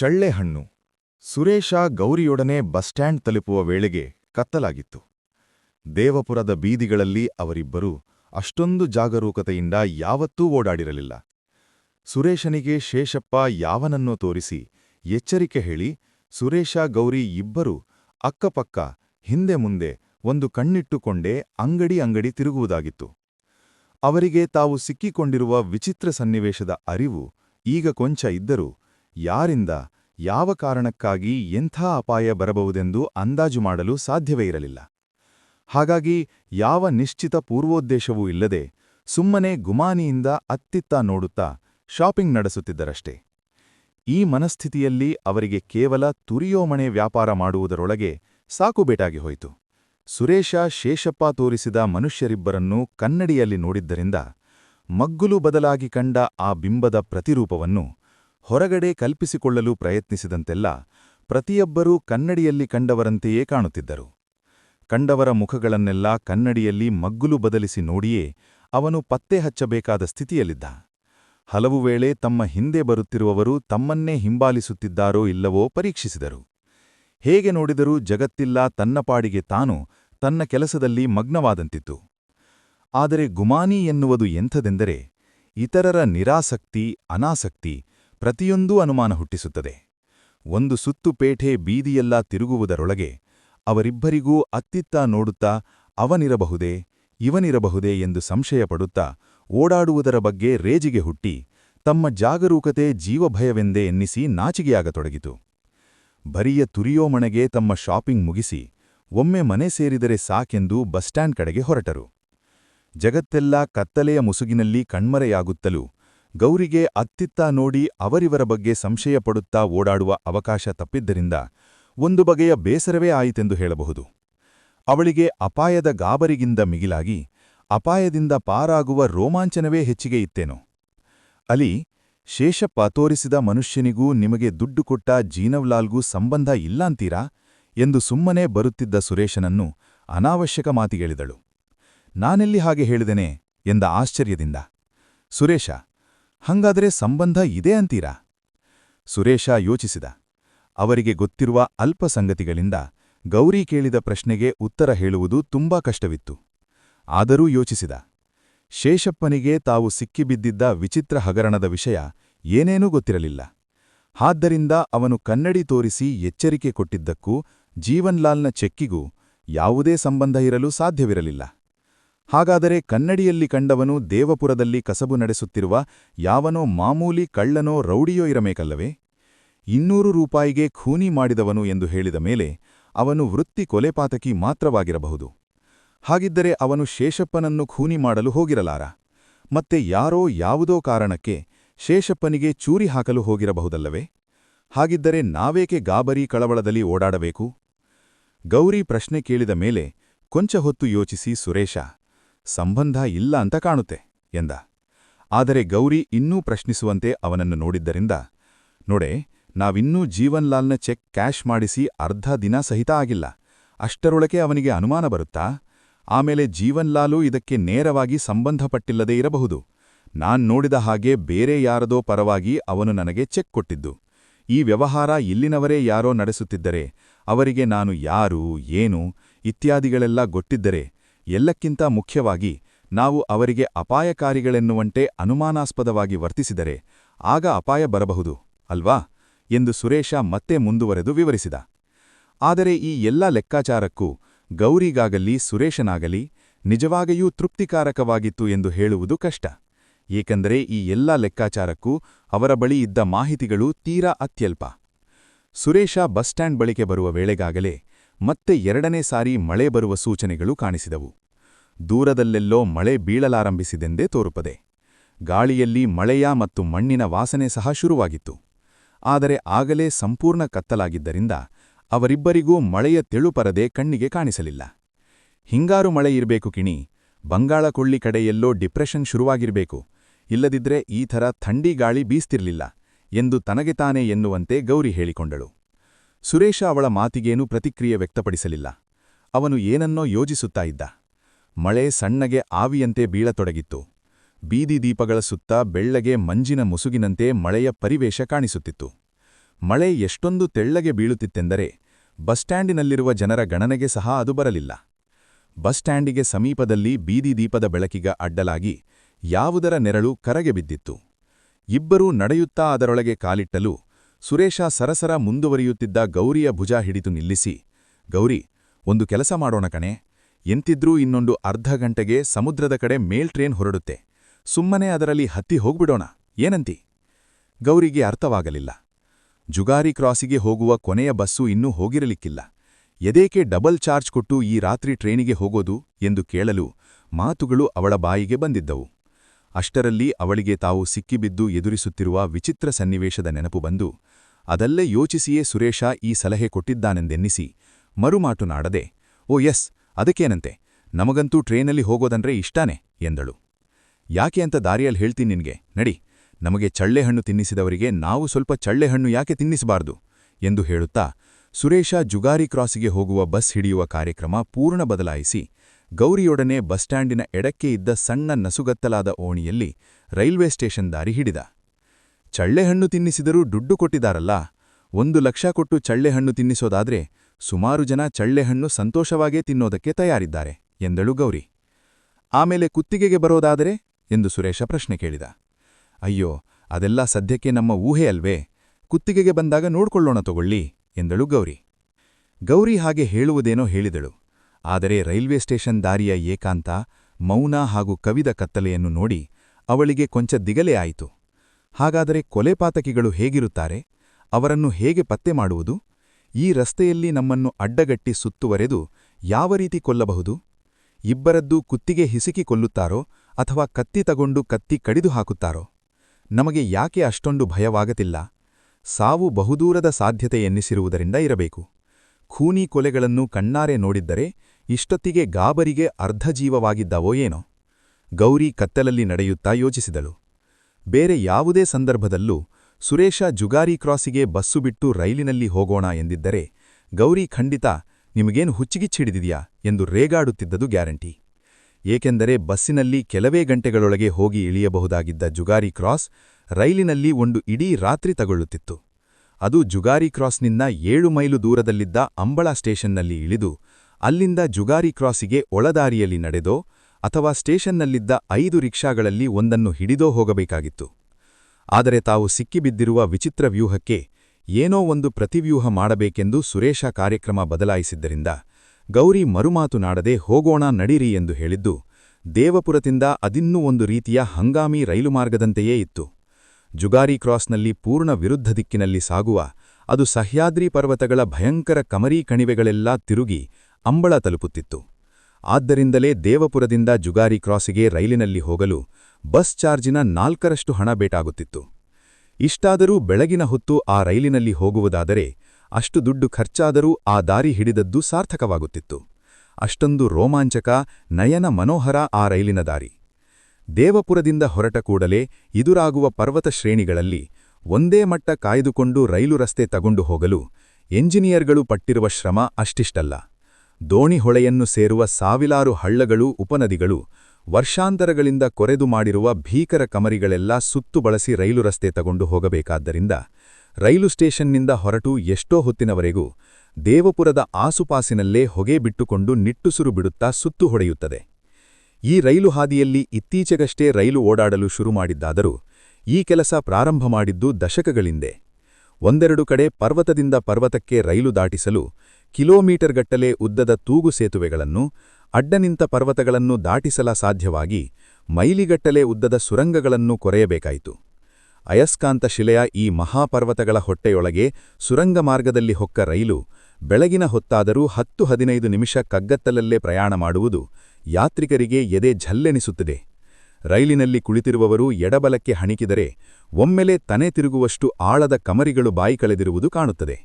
ಚಳ್ಳೆಹಣ್ಣು ಸುರೇಶ ಗೌರಿಯೊಡನೆ bus stand ತಲುಪುವ ವೇಳೆಗೆ ಕತ್ತಲಾಗಿತ್ತು. ದೇವಪುರದ ಬೀದಿಗಳಲ್ಲಿ ಅವರಿಬ್ಬರೂ ಅಷ್ಟೊಂದು ಜಾಗರೂಕತೆಯಿಂದ ಯಾವತ್ತೂ ಓಡಾಡಿರಲಿಲ್ಲ. ಸುರೇಶನಿಗೆ ಶೇಷಪ್ಪ ಯಾವನನ್ನೋ ತೋರಿಸಿ ಎಚ್ಚರಿಕೆ ಹೇಳಿ, ಸುರೇಶ ಗೌರಿ ಇಬ್ಬರೂ ಅಕ್ಕಪಕ್ಕ, ಹಿಂದೆ ಮುಂದೆ ಒಂದು ಕಣ್ಣಿಟ್ಟುಕೊಂಡೇ ಅಂಗಡಿ ಅಂಗಡಿ ತಿರುಗುವುದಾಗಿತ್ತು. ಅವರಿಗೆ ತಾವು ಸಿಕ್ಕಿಕೊಂಡಿರುವ ವಿಚಿತ್ರ ಸನ್ನಿವೇಶದ ಅರಿವು ಈಗ ಕೊಂಚ ಇದ್ದರೂ ಯಾರಿಂದ, ಯಾವ ಕಾರಣಕ್ಕಾಗಿ ಎಂಥ ಅಪಾಯ ಬರಬಹುದೆಂದು ಅಂದಾಜು ಮಾಡಲು ಸಾಧ್ಯವೇ ಇರಲಿಲ್ಲ. ಹಾಗಾಗಿ, ಯಾವ ನಿಶ್ಚಿತ ಪೂರ್ವೋದ್ದೇಶವೂ ಇಲ್ಲದೆ ಸುಮ್ಮನೆ ಗುಮಾನಿಯಿಂದ ಅತ್ತಿತ್ತ ನೋಡುತ್ತಾ ಶಾಪಿಂಗ್ ನಡೆಸುತ್ತಿದ್ದರಷ್ಟೇ. ಈ ಮನಸ್ಥಿತಿಯಲ್ಲಿ ಅವರಿಗೆ ಕೇವಲ ತುರಿಯೋಮಣೆ ವ್ಯಾಪಾರ ಮಾಡುವುದರೊಳಗೆ ಸಾಕುಬೇಟಾಗಿ ಹೋಯಿತು. ಸುರೇಶ ಶೇಷಪ್ಪ ತೋರಿಸಿದ ಮನುಷ್ಯರಿಬ್ಬರನ್ನು ಕನ್ನಡಿಯಲ್ಲಿ ನೋಡಿದ್ದರಿಂದ ಮಗ್ಗುಲು ಬದಲಾಗಿ ಕಂಡ ಆ ಬಿಂಬದ ಪ್ರತಿರೂಪವನ್ನು ಹೊರಗಡೆ ಕಲ್ಪಿಸಿಕೊಳ್ಳಲು ಪ್ರಯತ್ನಿಸಿದಂತೆಲ್ಲ ಪ್ರತಿಯೊಬ್ಬರೂ ಕನ್ನಡಿಯಲ್ಲಿ ಕಂಡವರಂತೆಯೇ ಕಾಣುತ್ತಿದ್ದರು. ಕಂಡವರ ಮುಖಗಳನ್ನೆಲ್ಲ ಕನ್ನಡಿಯಲ್ಲಿ ಮಗ್ಗುಲು ಬದಲಿಸಿ ನೋಡಿಯೇ ಅವನು ಪತ್ತೆ ಹಚ್ಚಬೇಕಾದ ಸ್ಥಿತಿಯಲ್ಲಿದ್ದ. ಹಲವು ವೇಳೆ ತಮ್ಮ ಹಿಂದೆ ಬರುತ್ತಿರುವವರು ತಮ್ಮನ್ನೇ ಹಿಂಬಾಲಿಸುತ್ತಿದ್ದಾರೋ ಇಲ್ಲವೋ ಪರೀಕ್ಷಿಸಿದರು. ಹೇಗೆ ನೋಡಿದರೂ ಜಗತ್ತಿಲ್ಲ ತನ್ನ ಪಾಡಿಗೆ ತಾನು ತನ್ನ ಕೆಲಸದಲ್ಲಿ ಮಗ್ನವಾದಂತಿತ್ತು. ಆದರೆ ಗುಮಾನಿ ಎನ್ನುವುದು ಎಂಥದೆಂದರೆ ಇತರರ ನಿರಾಸಕ್ತಿ, ಅನಾಸಕ್ತಿ ಪ್ರತಿಯೊಂದೂ ಅನುಮಾನ ಹುಟ್ಟಿಸುತ್ತದೆ. ಒಂದು ಸುತ್ತು ಪೇಟೆ ಬೀದಿಯೆಲ್ಲ ತಿರುಗುವುದರೊಳಗೆ ಅವರಿಬ್ಬರಿಗೂ ಅತ್ತಿತ್ತ ನೋಡುತ್ತಾ ಅವನಿರಬಹುದೇ, ಇವನಿರಬಹುದೇ ಎಂದು ಸಂಶಯಪಡುತ್ತಾ ಓಡಾಡುವುದರ ಬಗ್ಗೆ ರೇಜಿಗೆ ಹುಟ್ಟಿ ತಮ್ಮ ಜಾಗರೂಕತೆ ಜೀವಭಯವೆಂದೇ ಎನ್ನಿಸಿ ನಾಚಿಗೆಯಾಗತೊಡಗಿತು ಬರಿಯ ತುರಿಯೋ ಮಣೆಗೆ ತಮ್ಮ ಶಾಪಿಂಗ್ ಮುಗಿಸಿ ಒಮ್ಮೆ ಮನೆ ಸೇರಿದರೆ ಸಾಕೆಂದು ಬಸ್ ಸ್ಟ್ಯಾಂಡ್ ಕಡೆಗೆ ಹೊರಟರು. ಜಗತ್ತೆಲ್ಲ ಕತ್ತಲೆಯ ಮುಸುಗಿನಲ್ಲಿ ಕಣ್ಮರೆಯಾಗುತ್ತಲೂ ಗೌರಿಗೆ ಅತ್ತಿತ್ತ ನೋಡಿ ಅವರಿವರ ಬಗ್ಗೆ ಸಂಶಯಪಡುತ್ತಾ ಓಡಾಡುವ ಅವಕಾಶ ತಪ್ಪಿದ್ದರಿಂದ ಒಂದು ಬಗೆಯ ಬೇಸರವೇ ಆಯಿತೆಂದು ಹೇಳಬಹುದು. ಅವಳಿಗೆ ಅಪಾಯದ ಗಾಬರಿಗಿಂದ ಮಿಗಿಲಾಗಿ ಅಪಾಯದಿಂದ ಪಾರಾಗುವ ರೋಮಾಂಚನವೇ ಹೆಚ್ಚಿಗೆ ಇತ್ತೇನು. ಅಲಿ, ಶೇಷಪ್ಪ ತೋರಿಸಿದ ಮನುಷ್ಯನಿಗೂ ನಿಮಗೆ ದುಡ್ಡು ಕೊಟ್ಟ ಜೀನವ್ಲಾಲ್ಗೂ ಸಂಬಂಧ ಇಲ್ಲಾಂತೀರಾ ಎಂದು ಸುಮ್ಮನೆ ಬರುತ್ತಿದ್ದ ಸುರೇಶನನ್ನು ಅನಾವಶ್ಯಕ ಮಾತಿಗೆಳಿದಳು. ನಾನೆಲ್ಲಿ ಹಾಗೆ ಹೇಳಿದೆನೆ ಎಂದ ಆಶ್ಚರ್ಯದಿಂದ. ಸುರೇಶ ಹಂಗಾದರೆ ಸಂಬಂಧ ಇದೆ ಅಂತೀರಾ? ಸುರೇಶ ಯೋಚಿಸಿದ. ಅವರಿಗೆ ಗೊತ್ತಿರುವ ಅಲ್ಪ ಸಂಗತಿಗಳಿಂದ ಗೌರಿ ಕೇಳಿದ ಪ್ರಶ್ನೆಗೆ ಉತ್ತರ ಹೇಳುವುದು ತುಂಬಾ ಕಷ್ಟವಿತ್ತು. ಆದರೂ ಯೋಚಿಸಿದ. ಶೇಷಪ್ಪನಿಗೆ ತಾವು ಸಿಕ್ಕಿಬಿದ್ದಿದ್ದ ವಿಚಿತ್ರ ಹಗರಣದ ವಿಷಯ ಏನೇನೂ ಗೊತ್ತಿರಲಿಲ್ಲ. ಆದ್ದರಿಂದ ಅವನು ಕನ್ನಡಿ ತೋರಿಸಿ ಎಚ್ಚರಿಕೆ ಕೊಟ್ಟಿದ್ದಕ್ಕೂ ಜೀವನ್ಲಾಲ್ನ ಚೆಕ್ಕಿಗೂ ಯಾವುದೇ ಸಂಬಂಧ ಇರಲು ಸಾಧ್ಯವಿರಲಿಲ್ಲ. ಹಾಗಾದರೆ ಕನ್ನಡಿಯಲ್ಲಿ ಕಂಡವನು ದೇವಪುರದಲ್ಲಿ ಕಸಬು ನಡೆಸುತ್ತಿರುವ ಯಾವನೋ ಮಾಮೂಲಿ ಕಳ್ಳನೋ ರೌಡಿಯೋ ಇರಬೇಕಲ್ಲವೇ? ಇನ್ನೂರು ರೂಪಾಯಿಗೆ ಖೂನಿ ಮಾಡಿದವನು ಎಂದು ಹೇಳಿದ ಮೇಲೆ ಅವನು ವೃತ್ತಿ ಕೊಲೆಪಾತಕಿ ಮಾತ್ರವಾಗಿರಬಹುದು. ಹಾಗಿದ್ದರೆ ಅವನು ಶೇಷಪ್ಪನನ್ನು ಖೂನಿ ಮಾಡಲು ಹೋಗಿರಲಾರ? ಮತ್ತೆ ಯಾರೋ ಯಾವುದೋ ಕಾರಣಕ್ಕೆ ಶೇಷಪ್ಪನಿಗೆ ಚೂರಿ ಹಾಕಲು ಹೋಗಿರಬಹುದಲ್ಲವೇ? ಹಾಗಿದ್ದರೆ ನಾವೇಕೆ ಗಾಬರಿ ಕಳವಳದಲ್ಲಿ ಓಡಾಡಬೇಕು? ಗೌರಿ ಪ್ರಶ್ನೆ ಕೇಳಿದ ಮೇಲೆ ಕೊಂಚ ಹೊತ್ತು ಯೋಚಿಸಿ ಸುರೇಶ ಸಂಬಂಧ ಇಲ್ಲ ಅಂತ ಕಾಣುತ್ತೆ ಎಂದ. ಆದರೆ ಗೌರಿ ಇನ್ನೂ ಪ್ರಶ್ನಿಸುವಂತೆ ಅವನನ್ನು ನೋಡಿದ್ದರಿಂದ, ನೋಡೆ, ನಾವಿನ್ನೂ ಜೀವನ್ಲಾಲ್ನ ಚೆಕ್ ಕ್ಯಾಶ್ ಮಾಡಿಸಿ ಅರ್ಧ ದಿನ ಸಹಿತ ಆಗಿಲ್ಲ. ಅಷ್ಟರೊಳಗೆ ಅವನಿಗೆ ಅನುಮಾನ ಬರುತ್ತಾ? ಆಮೇಲೆ ಜೀವನ್ಲಾಲು ಇದಕ್ಕೆ ನೇರವಾಗಿ ಸಂಬಂಧಪಟ್ಟಿಲ್ಲದೇ ಇರಬಹುದು. ನಾನ್ ನೋಡಿದ ಹಾಗೆ ಬೇರೆ ಯಾರದೋ ಪರವಾಗಿ ಅವನು ನನಗೆ ಚೆಕ್ ಕೊಟ್ಟಿದ್ದು. ಈ ವ್ಯವಹಾರ ಇಲ್ಲಿನವರೇ ಯಾರೋ ನಡೆಸುತ್ತಿದ್ದರೆ, ಅವರಿಗೆ ನಾನು ಯಾರು, ಏನು ಇತ್ಯಾದಿಗಳೆಲ್ಲ ಗೊತ್ತಿದ್ದರೆ ಎಲ್ಲಕ್ಕಿಂತ ಮುಖ್ಯವಾಗಿ ನಾವು ಅವರಿಗೆ ಅಪಾಯಕಾರಿಗಳೆನ್ನುವಂತೆ ಅನುಮಾನಾಸ್ಪದವಾಗಿ ವರ್ತಿಸಿದರೆ ಆಗ ಅಪಾಯ ಬರಬಹುದು, ಅಲ್ವಾ? ಎಂದು ಸುರೇಶ ಮತ್ತೆ ಮುಂದುವರೆದು ವಿವರಿಸಿದ. ಆದರೆ ಈ ಎಲ್ಲ ಲೆಕ್ಕಾಚಾರಕ್ಕೂ ಗೌರಿಗಾಗಲಿ ಸುರೇಶನಾಗಲಿ ನಿಜವಾಗಿಯೂ ತೃಪ್ತಿಕಾರಕವಾಗಿತ್ತು ಎಂದು ಹೇಳುವುದು ಕಷ್ಟ. ಏಕೆಂದರೆ ಈ ಎಲ್ಲಾ ಲೆಕ್ಕಾಚಾರಕ್ಕೂ ಅವರ ಬಳಿ ಇದ್ದ ಮಾಹಿತಿಗಳು ತೀರಾ ಅತ್ಯಲ್ಪ. ಸುರೇಶ ಬಸ್ ಸ್ಟ್ಯಾಂಡ್ ಬಳಿಗೆ ಬರುವ ವೇಳೆಗಾಗಲೇ ಮತ್ತೆ ಎರಡನೇ ಸಾರಿ ಮಳೆ ಬರುವ ಸೂಚನೆಗಳು ಕಾಣಿಸಿದವು. ದೂರದಲ್ಲೆಲ್ಲೋ ಮಳೆ ಬೀಳಲಾರಂಭಿಸಿದೆಂದೇ ತೋರುಪದೆ ಗಾಳಿಯಲ್ಲಿ ಮಳೆಯ ಮತ್ತು ಮಣ್ಣಿನ ವಾಸನೆ ಸಹ ಶುರುವಾಗಿತ್ತು. ಆದರೆ ಆಗಲೇ ಸಂಪೂರ್ಣ ಕತ್ತಲಾಗಿದ್ದರಿಂದ ಅವರಿಬ್ಬರಿಗೂ ಮಳೆಯ ತೆಳುಪರದೆ ಕಣ್ಣಿಗೆ ಕಾಣಿಸಲಿಲ್ಲ. ಹಿಂಗಾರು ಮಳೆ ಇರಬೇಕು ಕಿಣಿ, ಬಂಗಾಳಕೊಳ್ಳಿ ಕಡೆಯಲ್ಲೋ ಡಿಪ್ರೆಷನ್ ಶುರುವಾಗಿರಬೇಕು. ಇಲ್ಲದಿದ್ರೆ ಈ ಥರ ಥಂಡಿ ಗಾಳಿ ಬೀಸ್ತಿರ್ಲಿಲ್ಲ ಎಂದು ತನಗೆ ತಾನೇ ಎನ್ನುವಂತೆ ಗೌರಿ ಹೇಳಿಕೊಂಡಳು. ಸುರೇಶ ಅವಳ ಮಾತಿಗೇನೂ ಪ್ರತಿಕ್ರಿಯೆ ವ್ಯಕ್ತಪಡಿಸಲಿಲ್ಲ. ಅವನು ಏನನ್ನೋ ಯೋಜಿಸುತ್ತಾ ಇದ್ದ. ಮಳೆ ಸಣ್ಣಗೆ ಆವಿಯಂತೆ ಬೀಳತೊಡಗಿತ್ತು. ಬೀದಿ ದೀಪಗಳ ಸುತ್ತ ಬೆಳ್ಳಗೆ ಮಂಜಿನ ಮುಸುಗಿನಂತೆ ಮಳೆಯ ಪರಿವೇಶ ಕಾಣಿಸುತ್ತಿತ್ತು. ಮಳೆ ಎಷ್ಟೊಂದು ತೆಳ್ಳಗೆ ಬೀಳುತ್ತಿತ್ತೆಂದರೆ ಬಸ್ ಸ್ಟ್ಯಾಂಡಿನಲ್ಲಿರುವ ಜನರ ಗಣನೆಗೆ ಸಹ ಅದು ಬರಲಿಲ್ಲ. ಬಸ್ ಸ್ಟ್ಯಾಂಡಿಗೆ ಸಮೀಪದಲ್ಲಿ ಬೀದಿ ದೀಪದ ಬೆಳಕಿಗ ಅಡ್ಡಲಾಗಿ ಯಾವುದರ ನೆರಳು ಕರಗೆ ಬಿದ್ದಿತ್ತು. ಇಬ್ಬರೂ ನಡೆಯುತ್ತಾ ಅದರೊಳಗೆ ಕಾಲಿಟ್ಟಲು ಸುರೇಶ ಸರಸರ ಮುಂದುವರಿಯುತ್ತಿದ್ದ ಗೌರಿಯ ಭುಜ ಹಿಡಿದು ನಿಲ್ಲಿಸಿ, ಗೌರಿ, ಒಂದು ಕೆಲಸ ಮಾಡೋಣ ಕಣೆ. ಎಂತಿದ್ರೂ ಇನ್ನೊಂದು ಅರ್ಧ ಗಂಟೆಗೆ ಸಮುದ್ರದ ಕಡೆ ಮೇಲ್ ಟ್ರೇನ್ ಹೊರಡುತ್ತೆ. ಸುಮ್ಮನೆ ಅದರಲ್ಲಿ ಹತ್ತಿ ಹೋಗ್ಬಿಡೋಣ. ಏನಂತಿ? ಗೌರಿಗೆ ಅರ್ಥವಾಗಲಿಲ್ಲ. ಜುಗಾರಿ ಕ್ರಾಸಿಗೆ ಹೋಗುವ ಕೊನೆಯ ಬಸ್ಸು ಇನ್ನೂ ಹೋಗಿರಲಿಕ್ಕಿಲ್ಲ. ಎದೇಕೆ ಡಬಲ್ ಚಾರ್ಜ್ ಕೊಟ್ಟು ಈ ರಾತ್ರಿ ಟ್ರೇನಿಗೆ ಹೋಗೋದು ಎಂದು ಕೇಳಲು ಮಾತುಗಳು ಅವಳ ಬಾಯಿಗೆ ಬಂದಿದ್ದವು. ಅಷ್ಟರಲ್ಲಿ ಅವಳಿಗೆ ತಾವು ಸಿಕ್ಕಿಬಿದ್ದು ಎದುರಿಸುತ್ತಿರುವ ವಿಚಿತ್ರ ಸನ್ನಿವೇಶದ ನೆನಪು ಬಂದು ಅದಲ್ಲೇ ಯೋಚಿಸಿಯೇ ಸುರೇಶ ಈ ಸಲಹೆ ಕೊಟ್ಟಿದ್ದಾನೆಂದೆನ್ನಿಸಿ ಮರುಮಾಟು ನಾಡದೆ, ಓ ಎಸ್ ಅದಕ್ಕೇನಂತೆ? ನಮಗಂತೂ ಟ್ರೇನಲ್ಲಿ ಹೋಗೋದಂದ್ರೆ ಇಷ್ಟಾನೆ? ಎಂದಳು. ಯಾಕೆ ಅಂತ ದಾರಿಯಲ್ಲಿ ಹೇಳ್ತೀನಿ ನಿನ್ಗೆ. ನಡಿ, ನಮಗೆ ಚಳ್ಳೆಹಣ್ಣು ತಿನ್ನಿಸಿದವರಿಗೆ ನಾವು ಸ್ವಲ್ಪ ಚಳ್ಳೆಹಣ್ಣು ಯಾಕೆ ತಿನ್ನಿಸಬಾರ್ದು? ಎಂದು ಹೇಳುತ್ತಾ ಸುರೇಶ ಜುಗಾರಿ ಕ್ರಾಸಿಗೆ ಹೋಗುವ ಬಸ್ ಹಿಡಿಯುವ ಕಾರ್ಯಕ್ರಮ ಪೂರ್ಣ ಬದಲಾಯಿಸಿ ಗೌರಿಯೊಡನೆ ಬಸ್ ಸ್ಟ್ಯಾಂಡಿನ ಎಡಕ್ಕೆ ಇದ್ದ ಸಣ್ಣ ನಸುಗತ್ತಲಾದ ಓಣಿಯಲ್ಲಿ ರೈಲ್ವೆ ಸ್ಟೇಷನ್ ದಾರಿ ಹಿಡಿದ. ಚಳ್ಳೆಹಣ್ಣು ತಿನ್ನಿಸಿದರೂ ದುಡ್ಡು ಕೊಟ್ಟಿದಾರಲ್ಲ ಒಂದು ಲಕ್ಷ ಕೊಟ್ಟು ಚಳ್ಳೆಹಣ್ಣು ತಿನ್ನಿಸೋದಾದ್ರೆ ಸುಮಾರು ಜನ ಚಳ್ಳೆಹಣ್ಣು ಸಂತೋಷವಾಗೇ ತಿನ್ನೋದಕ್ಕೆ ತಯಾರಿದ್ದಾರೆ, ಎಂದಳು ಗೌರಿ. ಆಮೇಲೆ ಕುತ್ತಿಗೆಗೆ ಬರೋದಾದರೆ? ಎಂದು ಸುರೇಶ ಪ್ರಶ್ನೆ ಕೇಳಿದ. ಅಯ್ಯೋ, ಅದೆಲ್ಲ ಸದ್ಯಕ್ಕೆ ನಮ್ಮ ಊಹೆ ಅಲ್ವೇ? ಕುತ್ತಿಗೆಗೆ ಬಂದಾಗ ನೋಡ್ಕೊಳ್ಳೋಣ ತಗೊಳ್ಳಿ, ಎಂದಳು ಗೌರಿ. ಗೌರಿ ಹಾಗೆ ಹೇಳುವುದೇನೋ ಹೇಳಿದಳು. ಆದರೆ ರೈಲ್ವೆ ಸ್ಟೇಷನ್ ದಾರಿಯ ಏಕಾಂತ, ಮೌನ ಹಾಗೂ ಕವಿದ ಕತ್ತಲೆಯನ್ನು ನೋಡಿ ಅವಳಿಗೆ ಕೊಂಚ ದಿಗಲೇ ಆಯಿತು. ಹಾಗಾದರೆ ಕೊಲೆಪಾತಕಿಗಳು ಹೇಗಿರುತ್ತಾರೆ? ಅವರನ್ನು ಹೇಗೆ ಪತ್ತೆ ಮಾಡುವುದು? ಈ ರಸ್ತೆಯಲ್ಲಿ ನಮ್ಮನ್ನು ಅಡ್ಡಗಟ್ಟಿ ಸುತ್ತುವರೆದು ಯಾವ ರೀತಿ ಕೊಲ್ಲಬಹುದು? ಇಬ್ಬರದ್ದು ಕುತ್ತಿಗೆ ಹಿಸುಕಿ ಕೊಲ್ಲುತ್ತಾರೋ ಅಥವಾ ಕತ್ತಿ ತಗೊಂಡು ಕತ್ತಿ ಕಡಿದು ಹಾಕುತ್ತಾರೋ? ನಮಗೆ ಯಾಕೆ ಅಷ್ಟೊಂದು ಭಯವಾಗತಿಲ್ಲ? ಸಾವು ಬಹುದೂರದ ಸಾಧ್ಯತೆ ಎನ್ನಿಸಿರುವುದರಿಂದ ಇರಬೇಕು. ಖೂನಿ ಕೊಲೆಗಳನ್ನು ಕಣ್ಣಾರೆ ನೋಡಿದ್ದರೆ ಇಷ್ಟೊತ್ತಿಗೆ ಗಾಬರಿಗೆ ಅರ್ಧಜೀವವಾಗಿದ್ದವೋ ಏನೋ? ಗೌರಿ ಕತ್ತಲಲ್ಲಿ ನಡೆಯುತ್ತಾ ಯೋಚಿಸಿದಳು. ಬೇರೆ ಯಾವುದೇ ಸಂದರ್ಭದಲ್ಲೂ ಸುರೇಶ ಜುಗಾರಿ ಕ್ರಾಸಿಗೆ ಬಸ್ಸು ಬಿಟ್ಟು ರೈಲಿನಲ್ಲಿ ಹೋಗೋಣ ಎಂದಿದ್ದರೆ, ಗೌರಿ ಖಂಡಿತ ನಿಮಗೇನು ಹುಚ್ಚಿಗಿಚ್ಚಿಡಿದಿದೆಯಾ ಎಂದು ರೇಗಾಡುತ್ತಿದ್ದದು ಗ್ಯಾರಂಟಿ. ಏಕೆಂದರೆ ಬಸ್ಸಿನಲ್ಲಿ ಕೆಲವೇ ಗಂಟೆಗಳೊಳಗೆ ಹೋಗಿ ಇಳಿಯಬಹುದಾಗಿದ್ದ ಜುಗಾರಿ ಕ್ರಾಸ್ ರೈಲಿನಲ್ಲಿ ಒಂದು ಇಡೀ ರಾತ್ರಿ ತಗೊಳ್ಳುತ್ತಿತ್ತು. ಅದು ಜುಗಾರಿ ಕ್ರಾಸ್ನಿಂದ ಏಳು ಮೈಲು ದೂರದಲ್ಲಿದ್ದ ಅಂಬಳ ಸ್ಟೇಷನ್ನಲ್ಲಿ ಇಳಿದು, ಅಲ್ಲಿಂದ ಜುಗಾರಿ ಕ್ರಾಸಿಗೆ ಒಳದಾರಿಯಲ್ಲಿ ನಡೆದೋ ಅಥವಾ ಸ್ಟೇಷನ್ನಲ್ಲಿದ್ದ ಐದು ರಿಕ್ಷಾಗಳಲ್ಲಿ ಒಂದನ್ನು ಹಿಡಿದೋ ಹೋಗಬೇಕಾಗಿತ್ತು. ಆದರೆ ತಾವು ಸಿಕ್ಕಿಬಿದ್ದಿರುವ ವಿಚಿತ್ರ ವ್ಯೂಹಕ್ಕೆ ಏನೋ ಒಂದು ಪ್ರತಿವ್ಯೂಹ ಮಾಡಬೇಕೆಂದು ಸುರೇಶ ಕಾರ್ಯಕ್ರಮ ಬದಲಾಯಿಸಿದ್ದರಿಂದ ಗೌರಿ ಮರುಮಾತುನಾಡದೆ ಹೋಗೋಣ ನಡೀರಿ ಎಂದು ಹೇಳಿದ್ದು, ದೇವಪುರದಿಂದ ಅದಿನ್ನೂ ಒಂದು ರೀತಿಯ ಹಂಗಾಮಿ ರೈಲು ಮಾರ್ಗದಂತೆಯೇ ಇತ್ತು. ಜುಗಾರಿ ಕ್ರಾಸ್ನಲ್ಲಿ ಪೂರ್ಣ ವಿರುದ್ಧ ದಿಕ್ಕಿನಲ್ಲಿ ಸಾಗುವ, ಅದು ಸಹ್ಯಾದ್ರಿ ಪರ್ವತಗಳ ಭಯಂಕರ ಕಮರೀ ಕಣಿವೆಗಳೆಲ್ಲಾ ತಿರುಗಿ ಅಂಬಳ ತಲುಪುತ್ತಿತ್ತು. ಆದ್ದರಿಂದಲೇ ದೇವಪುರದಿಂದ ಜುಗಾರಿ ಕ್ರಾಸಿಗೆ ರೈಲಿನಲ್ಲಿ ಹೋಗಲು ಬಸ್ ಚಾರ್ಜಿನ ನಾಲ್ಕರಷ್ಟು ಹಣ ಬೇಟಾಗುತ್ತಿತ್ತು. ಇಷ್ಟಾದರೂ ಬೆಳಗಿನ ಹೊತ್ತು ಆ ರೈಲಿನಲ್ಲಿ ಹೋಗುವುದಾದರೆ ಅಷ್ಟು ದುಡ್ಡು ಖರ್ಚಾದರೂ ಆ ದಾರಿ ಹಿಡಿದದ್ದು ಸಾರ್ಥಕವಾಗುತ್ತಿತ್ತು. ಅಷ್ಟೊಂದು ರೋಮಾಂಚಕ, ನಯನ ಮನೋಹರ ಆ ರೈಲಿನ ದಾರಿ. ದೇವಪುರದಿಂದ ಹೊರಟ ಕೂಡಲೇ ಇದುರಾಗುವ ಪರ್ವತ ಶ್ರೇಣಿಗಳಲ್ಲಿ ಒಂದೇ ಮಟ್ಟ ಕಾಯ್ದುಕೊಂಡು ರೈಲು ರಸ್ತೆ ತಗೊಂಡು ಹೋಗಲು ಎಂಜಿನಿಯರ್ಗಳು ಪಟ್ಟಿರುವ ಶ್ರಮ ಅಷ್ಟಿಷ್ಟಲ್ಲ. ದೋಣಿ ಹೊಳೆಯನ್ನು ಸೇರುವ ಸಾವಿಲಾರು ಹಳ್ಳಗಳು, ಉಪನದಿಗಳು, ವರ್ಷಾಂತರಗಳಿಂದ ಕೊರೆದು ಮಾಡಿರುವ ಭೀಕರ ಕಮರಿಗಳೆಲ್ಲ ಸುತ್ತು ಬಳಸಿ ರೈಲು ರಸ್ತೆ ತಗೊಂಡು ಹೋಗಬೇಕಾದ್ದರಿಂದ ರೈಲು ಸ್ಟೇಷನ್ನಿಂದ ಹೊರಟು ಎಷ್ಟೋ ಹೊತ್ತಿನವರೆಗೂ ದೇವಪುರದ ಆಸುಪಾಸಿನಲ್ಲೇ ಹೊಗೆ ಬಿಟ್ಟುಕೊಂಡು ನಿಟ್ಟುಸುರು ಬಿಡುತ್ತಾ ಸುತ್ತು ಹೊಡೆಯುತ್ತದೆ. ಈ ರೈಲು ಹಾದಿಯಲ್ಲಿ ಇತ್ತೀಚೆಗಷ್ಟೇ ರೈಲು ಓಡಾಡಲು ಶುರು ಮಾಡಿದ್ದಾದರೂ ಈ ಕೆಲಸ ಪ್ರಾರಂಭ ಮಾಡಿದ್ದು ದಶಕಗಳಿಂದೆ. ಒಂದೆರಡು ಕಡೆ ಪರ್ವತದಿಂದ ಪರ್ವತಕ್ಕೆ ರೈಲು ದಾಟಿಸಲು ಕಿಲೋಮೀಟರ್ಗಟ್ಟಲೆ ಉದ್ದದ ತೂಗು ಸೇತುವೆಗಳನ್ನು, ಅಡ್ಡನಿಂತ ಪರ್ವತಗಳನ್ನು ದಾಟಿಸಲ ಸಾಧ್ಯವಾಗಿ ಮೈಲಿಗಟ್ಟಲೆ ಉದ್ದದ ಸುರಂಗಗಳನ್ನು ಕೊರೆಯಬೇಕಾಯಿತು. ಅಯಸ್ಕಾಂತ ಶಿಲೆಯ ಈ ಮಹಾಪರ್ವತಗಳ ಹೊಟ್ಟೆಯೊಳಗೆ ಸುರಂಗ ಮಾರ್ಗದಲ್ಲಿ ಹೊಕ್ಕ ರೈಲು ಬೆಳಗಿನ ಹೊತ್ತಾದರೂ ಹತ್ತು ಹದಿನೈದು ನಿಮಿಷ ಕಗ್ಗತ್ತಲಲ್ಲೇ ಪ್ರಯಾಣ ಮಾಡುವುದು ಯಾತ್ರಿಕರಿಗೆ ಎದೆ ಝಲ್ಲೆನಿಸುತ್ತದೆ. ರೈಲಿನಲ್ಲಿ ಕುಳಿತಿರುವವರು ಎಡಬಲಕ್ಕೆ ಹಣಿಕಿದರೆ ಒಮ್ಮೆಲೆ ತನೆ ತಿರುಗುವಷ್ಟು ಆಳದ ಕಮರಿಗಳು ಬಾಯಿ ಕಳೆದಿರುವುದು ಕಾಣುತ್ತದೆ.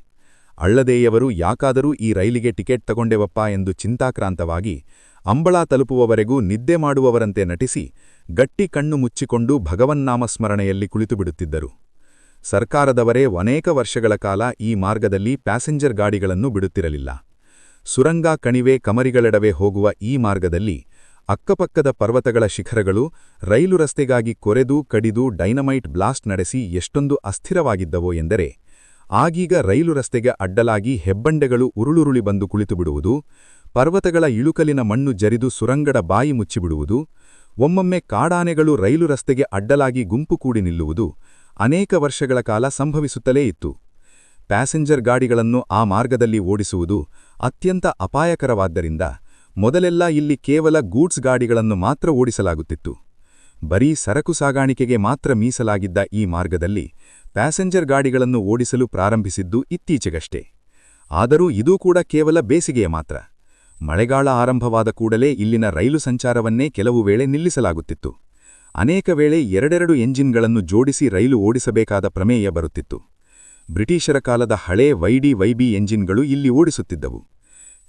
ಅಳ್ಳದೇಯವರು ಯಾಕಾದರೂ ಈ ರೈಲಿಗೆ ಟಿಕೆಟ್ ತಗೊಂಡೆವಪ್ಪ ಎಂದು ಚಿಂತಾಕ್ರಾಂತವಾಗಿ ಅಂಬಳ ತಲುಪುವವರೆಗೂ ನಿದ್ದೆ ಮಾಡುವವರಂತೆ ನಟಿಸಿ ಗಟ್ಟಿ ಕಣ್ಣು ಮುಚ್ಚಿಕೊಂಡು ಭಗವನ್ನಾಮಸ್ಮರಣೆಯಲ್ಲಿ ಕುಳಿತುಬಿಡುತ್ತಿದ್ದರು. ಸರ್ಕಾರದವರೇ ಅನೇಕ ವರ್ಷಗಳ ಕಾಲ ಈ ಮಾರ್ಗದಲ್ಲಿ ಪ್ಯಾಸೆಂಜರ್ ಗಾಡಿಗಳನ್ನು ಬಿಡುತ್ತಿರಲಿಲ್ಲ. ಸುರಂಗ ಕಣಿವೆ ಕಮರಿಗಳೆಡವೆ ಹೋಗುವ ಈ ಮಾರ್ಗದಲ್ಲಿ ಅಕ್ಕಪಕ್ಕದ ಪರ್ವತಗಳ ಶಿಖರಗಳು ರೈಲು ರಸ್ತೆಗಾಗಿ ಕೊರೆದು ಕಡಿದು ಡೈನಮೈಟ್ ಬ್ಲಾಸ್ಟ್ ನಡೆಸಿ ಎಷ್ಟೊಂದು ಅಸ್ಥಿರವಾಗಿದ್ದವೋ ಎಂದರೆ ಆಗೀಗ ರೈಲು ರಸ್ತೆಗೆ ಅಡ್ಡಲಾಗಿ ಹೆಬ್ಬಂಡೆಗಳು ಉರುಳುರುಳಿ ಬಂದು ಕುಳಿತುಬಿಡುವುದು, ಪರ್ವತಗಳ ಇಳುಕಲಿನ ಮಣ್ಣು ಜರಿದು ಸುರಂಗಡ ಬಾಯಿ ಮುಚ್ಚಿಬಿಡುವುದು, ಒಮ್ಮೊಮ್ಮೆ ಕಾಡಾನೆಗಳು ರೈಲು ರಸ್ತೆಗೆ ಅಡ್ಡಲಾಗಿ ಗುಂಪು ಕೂಡಿ ನಿಲ್ಲುವುದು ಅನೇಕ ವರ್ಷಗಳ ಕಾಲ ಸಂಭವಿಸುತ್ತಲೇ ಇತ್ತು. ಪ್ಯಾಸೆಂಜರ್ ಗಾಡಿಗಳನ್ನು ಆ ಮಾರ್ಗದಲ್ಲಿ ಓಡಿಸುವುದು ಅತ್ಯಂತ ಅಪಾಯಕರವಾದ್ದರಿಂದ ಮೊದಲೆಲ್ಲ ಇಲ್ಲಿ ಕೇವಲ ಗೂಡ್ಸ್ ಗಾಡಿಗಳನ್ನು ಮಾತ್ರ ಓಡಿಸಲಾಗುತ್ತಿತ್ತು. ಬರೀ ಸರಕು ಸಾಗಾಣಿಕೆಗೆ ಮಾತ್ರ ಮೀಸಲಾಗಿದ್ದ ಈ ಮಾರ್ಗದಲ್ಲಿ ಪ್ಯಾಸೆಂಜರ್ ಗಾಡಿಗಳನ್ನು ಓಡಿಸಲು ಪ್ರಾರಂಭಿಸಿದ್ದು ಇತ್ತೀಚೆಗಷ್ಟೇ. ಆದರೂ ಇದೂ ಕೂಡ ಕೇವಲ ಬೇಸಿಗೆಯ ಮಾತ್ರ. ಮಳೆಗಾಲ ಆರಂಭವಾದ ಕೂಡಲೇ ಇಲ್ಲಿನ ರೈಲು ಸಂಚಾರವನ್ನೇ ಕೆಲವು ವೇಳೆ ನಿಲ್ಲಿಸಲಾಗುತ್ತಿತ್ತು. ಅನೇಕ ವೇಳೆ ಎರಡೆರಡು ಎಂಜಿನ್ಗಳನ್ನು ಜೋಡಿಸಿ ರೈಲು ಓಡಿಸಬೇಕಾದ ಪ್ರಮೇಯ ಬರುತ್ತಿತ್ತು. ಬ್ರಿಟಿಷರ ಕಾಲದ ಹಳೇ ವೈಡಿ ವೈಬಿ ಎಂಜಿನ್ಗಳು ಇಲ್ಲಿ ಓಡಿಸುತ್ತಿದ್ದವು.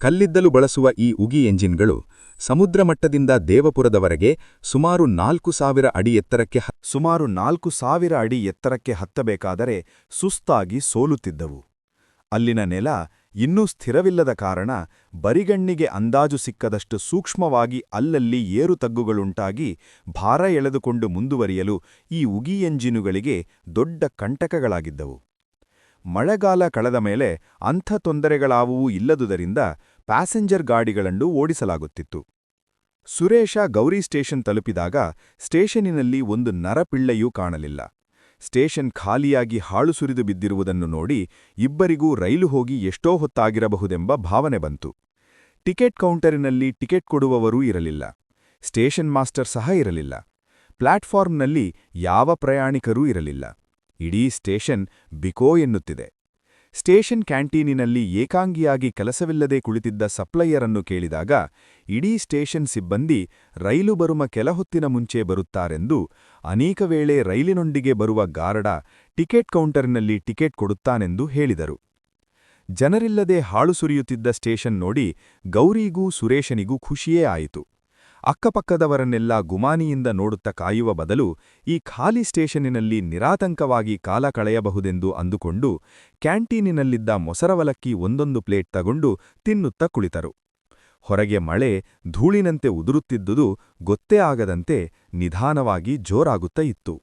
ಕಲ್ಲಿದ್ದಲು ಬಳಸುವ ಈ ಉಗಿ ಎಂಜಿನ್ಗಳು ಸಮುದ್ರ ಮಟ್ಟದಿಂದ ದೇವಪುರದವರೆಗೆ ಸುಮಾರು ನಾಲ್ಕು ಸಾವಿರ ಅಡಿ ಎತ್ತರಕ್ಕೆ ಸುಮಾರು ನಾಲ್ಕು ಸಾವಿರ ಅಡಿ ಎತ್ತರಕ್ಕೆ ಹತ್ತಬೇಕಾದರೆ ಸುಸ್ತಾಗಿ ಸೋಲುತ್ತಿದ್ದವು. ಅಲ್ಲಿನ ನೆಲ ಇನ್ನೂ ಸ್ಥಿರವಿಲ್ಲದ ಕಾರಣ ಬರಿಗಣ್ಣಿಗೆ ಅಂದಾಜು ಸಿಕ್ಕದಷ್ಟು ಸೂಕ್ಷ್ಮವಾಗಿ ಅಲ್ಲಲ್ಲಿ ಏರು ತಗ್ಗುಗಳುಂಟಾಗಿ ಭಾರ ಎಳೆದುಕೊಂಡು ಮುಂದುವರಿಯಲು ಈ ಉಗಿ ಎಂಜಿನುಗಳಿಗೆ ದೊಡ್ಡ ಕಂಟಕಗಳಾಗಿದ್ದವು. ಮಳೆಗಾಲ ಕಳೆದ ಮೇಲೆ ಅಂಥ ತೊಂದರೆಗಳಾವುವೂ ಇಲ್ಲದುದರಿಂದ ಪ್ಯಾಸೆಂಜರ್ ಗಾಡಿಗಳನ್ನು ಓಡಿಸಲಾಗುತ್ತಿತ್ತು. ಸುರೇಶ ಗೌರಿ ಸ್ಟೇಷನ್ ತಲುಪಿದಾಗ ಸ್ಟೇಷನಿನಲ್ಲಿ ಒಂದು ನರಪಿಳ್ಳೆಯೂ ಕಾಣಲಿಲ್ಲ. ಸ್ಟೇಷನ್ ಖಾಲಿಯಾಗಿ ಹಾಳು ಸುರಿದು ಬಿದ್ದಿರುವುದನ್ನು ನೋಡಿ ಇಬ್ಬರಿಗೂ ರೈಲು ಹೋಗಿ ಎಷ್ಟೋ ಹೊತ್ತಾಗಿರಬಹುದೆಂಬ ಭಾವನೆ ಬಂತು. ಟಿಕೆಟ್ ಕೌಂಟರಿನಲ್ಲಿ ಟಿಕೆಟ್ ಕೊಡುವವರೂ ಇರಲಿಲ್ಲ. ಸ್ಟೇಷನ್ ಮಾಸ್ಟರ್ ಸಹ ಇರಲಿಲ್ಲ. ಪ್ಲಾಟ್ಫಾರ್ಮ್ನಲ್ಲಿ ಯಾವ ಪ್ರಯಾಣಿಕರೂ ಇರಲಿಲ್ಲ. ಇಡೀ ಸ್ಟೇಷನ್ ಬಿಕೋ ಎನ್ನುತ್ತಿದೆ. ಸ್ಟೇಷನ್ ಕ್ಯಾಂಟೀನಿನಲ್ಲಿ ಏಕಾಂಗಿಯಾಗಿ ಕೆಲಸವಿಲ್ಲದೆ ಕುಳಿತಿದ್ದ ಸಪ್ಲೈಯರನ್ನು ಕೇಳಿದಾಗ ಇಡೀ ಸ್ಟೇಷನ್ ಸಿಬ್ಬಂದಿ ರೈಲು ಬರುವ ಕೆಲಹೊತ್ತಿನ ಮುಂಚೆ ಬರುತ್ತಾರೆಂದು ಅನೇಕ ವೇಳೆ ರೈಲಿನೊಂದಿಗೆ ಬರುವ ಗಾರಡ ಟಿಕೆಟ್ ಕೌಂಟರ್ನಲ್ಲಿ ಟಿಕೆಟ್ ಕೊಡುತ್ತಾನೆಂದು ಹೇಳಿದರು. ಜನರಿಲ್ಲದೆ ಹಾಳು ಸುರಿಯುತ್ತಿದ್ದ ಸ್ಟೇಷನ್ ನೋಡಿ ಗೌರಿಗೂ ಸುರೇಶನಿಗೂ ಖುಷಿಯೇ ಆಯಿತು. ಅಕ್ಕಪಕ್ಕದವರನ್ನೆಲ್ಲ ಗುಮಾನಿಯಿಂದ ನೋಡುತ್ತ ಕಾಯುವ ಬದಲು ಈ ಖಾಲಿ ಸ್ಟೇಷನಿನಲ್ಲಿ ನಿರಾತಂಕವಾಗಿ ಕಾಲ ಕಳೆಯಬಹುದೆಂದು ಅಂದುಕೊಂಡು ಕ್ಯಾಂಟೀನಿನಲ್ಲಿದ್ದ ಮೊಸರವಲಕ್ಕಿ ಒಂದೊಂದು ಪ್ಲೇಟ್ ತಗೊಂಡು ತಿನ್ನುತ್ತ ಕುಳಿತರು. ಹೊರಗೆ ಮಳೆ ಧೂಳಿನಂತೆ ಉದುರುತ್ತಿದ್ದುದು ಗೊತ್ತೇ ಆಗದಂತೆ ನಿಧಾನವಾಗಿ ಜೋರಾಗುತ್ತ ಇತ್ತು.